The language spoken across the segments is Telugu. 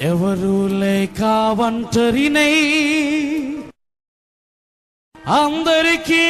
ఎవరు లేక ఒంటరినై అందరికీ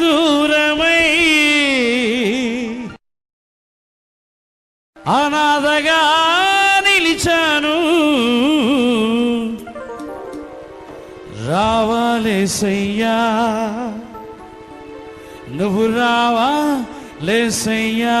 దూరమై అనాథగా నిలిచాను. రావాలేసయ్యా నువ్వు రావా లేసయ్యా